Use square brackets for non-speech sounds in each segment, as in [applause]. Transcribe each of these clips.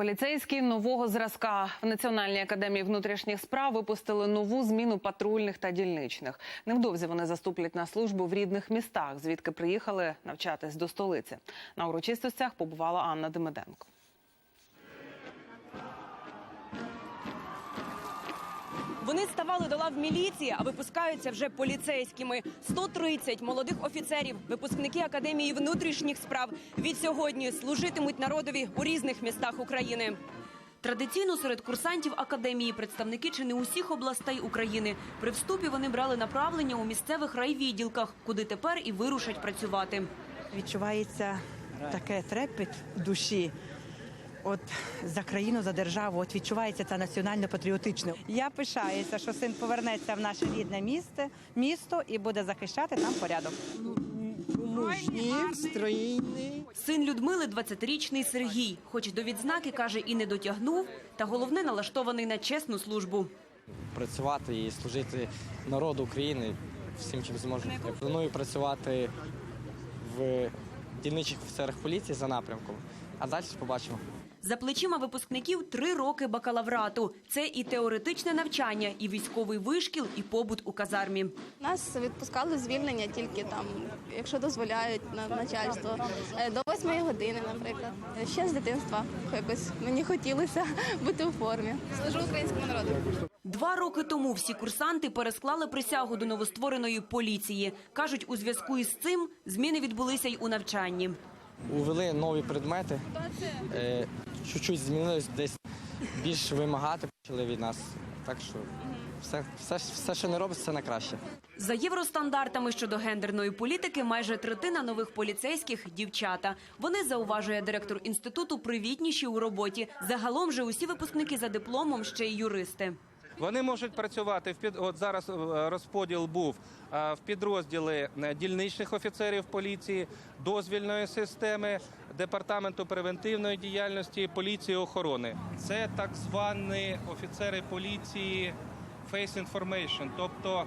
Поліцейські нового зразка в Національній академії внутрішніх справ випустили нову зміну патрульних та дільничних. Невдовзі вони заступлять на службу в рідних містах, звідки приїхали навчатись до столиці. На урочистостях побувала Анна Демиденко. Вони ставали до лав міліції, а випускаються вже поліцейськими. 130 молодих офіцерів, випускники академії внутрішніх справ від сьогодні служитимуть народові у різних містах України. Традиційно серед курсантів академії представники чи не усіх областей України. При вступі вони брали направлення у місцевих райвідділках, куди тепер і вирушать працювати. відчувається таке трепет душі. От за країну, за державу, от відчувається це національно-патріотично. Я пишаюся, що син повернеться в наше рідне місце, місто і буде захищати там порядок. мужні, стройні. Син Людмили, 20-річний Сергій, хоч до відзнаки каже і не дотягнув, та головне налаштований на чесну службу. працювати і служити народу України всім, чим зможу. Я планую працювати в дільничих офіцерах поліції за напрямком, а далі побачимо. За плечима випускників три роки бакалаврату. Це і теоретичне навчання, і військовий вишкіл, і побут у казармі. Нас відпускали звільнення тільки там, якщо дозволяють на начальство. Е, До восьмої години, наприклад. Ще з дитинства якось мені хотілося [laughs] бути у формі. Служу українському народу. Два роки тому всі курсанти пересклали присягу до новоствореної поліції. Кажуть, у зв'язку із цим зміни відбулися й у навчанні. Увели нові предмети, чуть-чуть змінилось, десь більш вимагати почали від нас. Так що все, все, все що не робиться, це на краще. За євростандартами щодо гендерної політики, майже третина нових поліцейських дівчата. Вони зауважує директор інституту привітніші у роботі. Загалом же усі випускники за дипломом ще й юристи. Вони можуть працювати в під от зараз е, розподіл був е, в підрозділи е, дільничних офіцерів поліції, дозвільної системи, департаменту превентивної діяльності, поліції охорони. Це так звані офіцери поліції face information, тобто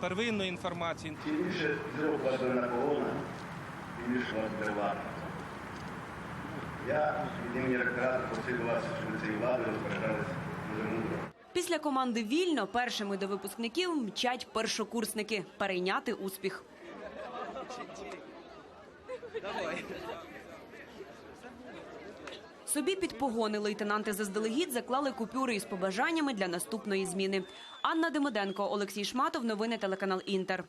первинної інформації. Чим більше патрульна колона, тим більше. Я від імені ректорату просив вас, щоб розпоряджались дуже мудро. Після команди вільно першими до випускників мчать першокурсники перейняти успіх. Собі під погони лейтенанти заздалегідь заклали купюри із побажаннями для наступної зміни. Анна Демиденко, Олексій Шматов. Новини телеканал Інтер.